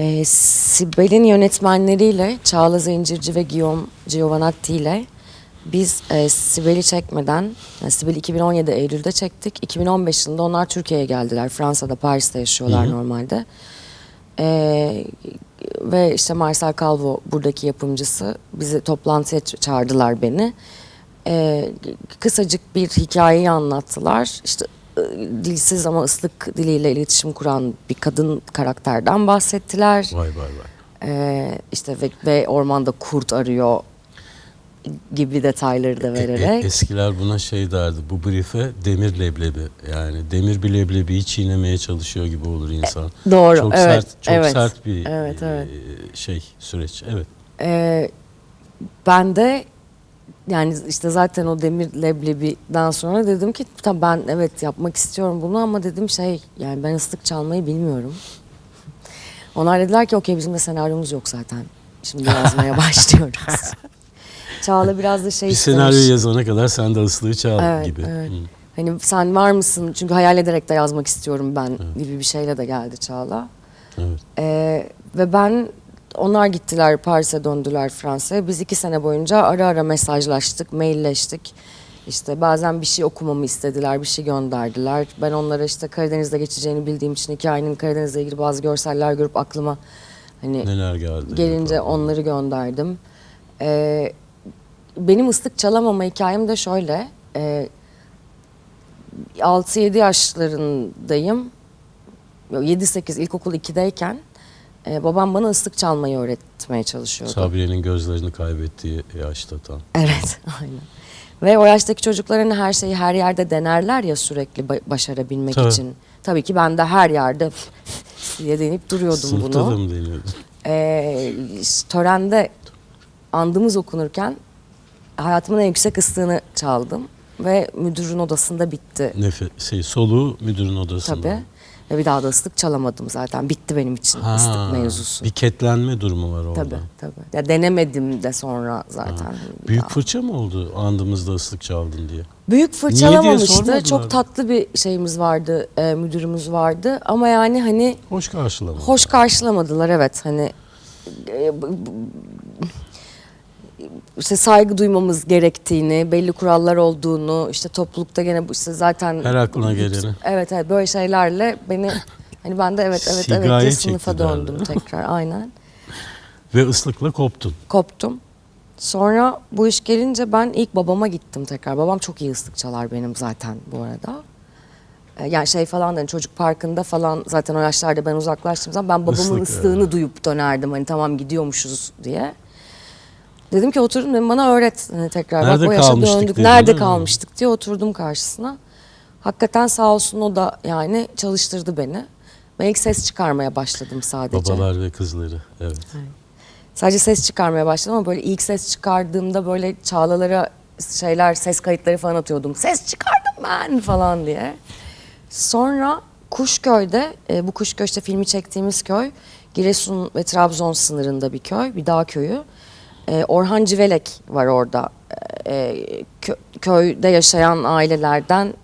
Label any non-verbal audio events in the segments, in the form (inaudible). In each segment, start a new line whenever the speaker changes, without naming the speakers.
Ee, Sibel'in yönetmenleriyle Çağla Zincirci ve Guillaume Giovanatti ile biz e, Sibel'i çekmeden, yani Sibel'i 2017 Eylül'de çektik. 2015 yılında onlar Türkiye'ye geldiler. Fransa'da, Paris'te yaşıyorlar
Hı hı.
normalde. Ee, ve işte Marcel Calvo buradaki yapımcısı bizi toplantıya çağırdılar beni. Ee, kısacık bir hikayeyi anlattılar. İşte e, dilsiz ama ıslık diliyle iletişim kuran bir kadın karakterden bahsettiler.
Vay vay vay.
Ee, işte ve, ve ormanda kurt arıyor gibi detayları da
E- e-
vererek.
eskiler buna şey derdi. Bu brief'e demir leblebi. Yani demir bir leblebiyi çiğnemeye çalışıyor gibi olur insan.
Doğru,
Çok
evet,
sert, çok
evet.
sert bir
Evet,
e,
evet.
şey süreç. Evet.
Ee, ben de yani işte zaten o demir leblebiden sonra dedim ki tamam ben evet yapmak istiyorum bunu ama dedim şey yani ben ıslık çalmayı bilmiyorum. Onlar dediler ki okey bizim de senaryomuz yok zaten. Şimdi yazmaya (laughs) başlıyoruz. Çağla biraz da şey
bir
istemiş.
senaryo yazana kadar sen de ıslığı çal
Evet,
gibi.
evet.
Hı.
Hani sen var mısın? Çünkü hayal ederek de yazmak istiyorum ben gibi bir şeyle de geldi Çağla.
Evet.
Ee, ve ben onlar gittiler Paris'e döndüler Fransa'ya. Biz iki sene boyunca ara ara mesajlaştık, mailleştik. İşte bazen bir şey okumamı istediler, bir şey gönderdiler. Ben onlara işte Karadeniz'de geçeceğini bildiğim için hikayenin Karadeniz'le ilgili bazı görseller görüp aklıma hani
Neler geldi?
gelince
Yapalım.
onları gönderdim. Ee, benim ıslık çalamama hikayem de şöyle. Ee, 6-7 yaşlarındayım. Yok, 7-8 ilkokul 2'deyken e, babam bana ıslık çalmayı öğretmeye çalışıyordu.
Sabriye'nin gözlerini kaybettiği yaşta tam.
Evet, (laughs) aynen. Ve o yaştaki çocuklar hani her şeyi her yerde denerler ya sürekli ba- başarabilmek
Tabii.
için. Tabii ki ben de her yerde (laughs) diye denip duruyordum
Sınıfta
bunu.
da mı deniyordu?
Ee, törende andımız okunurken hayatımın en yüksek ıslığını çaldım ve müdürün odasında bitti
Nefe, şey, soluğu müdürün odasında.
tabii. Ve bir daha da ıslık çalamadım zaten. Bitti benim için
Ha,
ıslık mevzusu.
Bir ketlenme durumu var orada.
Tabii tabii. Ya denemedim de sonra zaten. Bir
Büyük
daha.
fırça mı oldu andımızda ıslık çaldın diye?
Büyük
diye
fırçalamamıştı.
sormadılar.
Çok tatlı bir şeyimiz vardı, e, müdürümüz vardı. Ama yani hani
Hoş karşılama.
hoş karşılamadılar evet. Hani e, b- b- işte saygı duymamız gerektiğini, belli kurallar olduğunu, işte toplulukta gene bu işte zaten
Her aklına geleni.
Evet evet böyle şeylerle beni (laughs) hani ben de evet evet evet
Sigaya
diye
çekti
sınıfa döndüm tekrar aynen.
Ve ıslıkla koptun.
Koptum. Sonra bu iş gelince ben ilk babama gittim tekrar. Babam çok iyi ıslık çalar benim zaten bu arada. Ee, Yani şey falan hani çocuk parkında falan zaten o yaşlarda ben uzaklaştığım zaman ben babamın
Islık,
ıslığını
evet.
duyup dönerdim hani tamam gidiyormuşuz diye. Dedim ki oturun dedim bana öğret hani tekrar.
Nerede
Bak o yaşa
kalmıştık
döndük.
dedin,
Nerede
değil mi?
kalmıştık diye oturdum karşısına. Hakikaten sağ olsun o da yani çalıştırdı beni. Ben ilk ses çıkarmaya başladım sadece.
Babalar ve kızları. Evet.
Sadece ses çıkarmaya başladım ama böyle ilk ses çıkardığımda böyle çağlalara şeyler ses kayıtları falan atıyordum. Ses çıkardım ben falan diye. Sonra Kuşköy'de e, bu Kuşköy işte filmi çektiğimiz köy Giresun ve Trabzon sınırında bir köy, bir dağ köyü. E, Orhan Civelek var orada. E, kö- köyde yaşayan ailelerden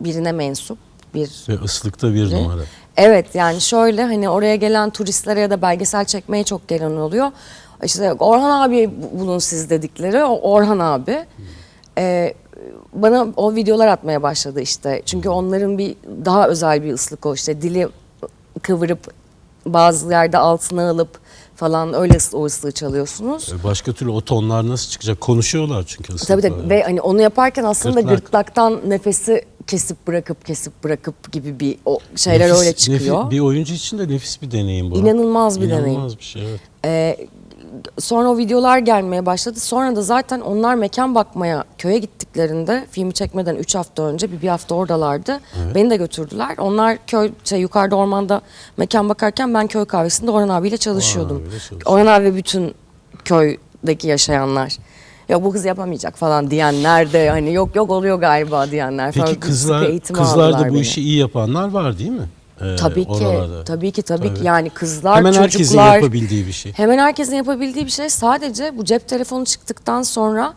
birine mensup bir
Ve ıslıkta bir numara.
Evet yani şöyle hani oraya gelen turistlere ya da belgesel çekmeye çok gelen oluyor. İşte Orhan abi bu- bulun siz dedikleri o Orhan abi. Ee, bana o videolar atmaya başladı işte. Çünkü onların bir daha özel bir ıslık o işte dili kıvırıp bazı yerde altına alıp falan öyle o ıslığı çalıyorsunuz.
E, Başka türlü o tonlar nasıl çıkacak? Konuşuyorlar çünkü ıslıkla.
Tabii tabii ve hani onu yaparken aslında
Gırtlak.
gırtlaktan nefesi kesip bırakıp kesip bırakıp gibi bir o şeyler
Nefis-
öyle çıkıyor.
nefi- bir oyuncu için de nefis bir deneyim bu.
İnanılmaz bir
İnanılmaz
deneyim.
bir şey evet.
Ee, sonra o videolar gelmeye başladı. Sonra da zaten onlar mekan bakmaya köye gittiklerinde filmi çekmeden 3 hafta önce bir, bir hafta oradalardı. Beni de götürdüler. Onlar köy şey yukarıda ormanda mekan bakarken ben köy kahvesinde Orhan abiyle çalışıyordum.
çalışıyordun.
Orhan abi bütün köydeki yaşayanlar. Ya bu kız yapamayacak falan diyenler de hani yok yok oluyor galiba diyenler falan.
Peki
Sıkı
kızlar kızlar da bu
beni.
işi iyi yapanlar var değil mi? Ee,
Tabii ki,
oralarda.
tabii ki, tabii, ki.
Tabii.
Yani kızlar,
Hemen herkesin
çocuklar,
yapabildiği bir şey.
Hemen herkesin yapabildiği bir şey. Sadece bu cep telefonu çıktıktan sonra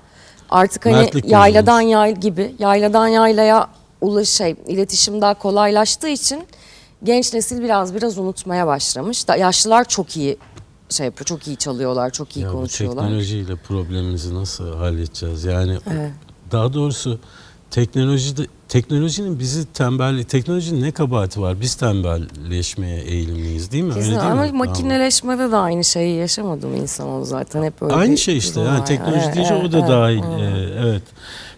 artık hani
Mertlik
yayladan
bozulmuş.
yay gibi, yayladan yaylaya ulaş şey, iletişim daha kolaylaştığı için genç nesil biraz biraz unutmaya başlamış. Da yaşlılar çok iyi şey yapıyor, çok iyi çalıyorlar, çok iyi
Ya bu
konuşuyorlar.
teknolojiyle problemimizi nasıl halledeceğiz? Yani
Evet.
daha doğrusu teknolojide teknolojinin bizi tembel teknolojinin ne kabahati var? Biz tembelleşmeye eğilimliyiz değil mi?
Kesin
Öyle değil
ama
mi?
makineleşmede de aynı şeyi yaşamadı mı insanoğlu zaten hep öyle
Aynı şey işte. Yani
var.
teknoloji
Evet,
deyince
evet,
o da
evet.
dahil.
Hı.
Ee, evet.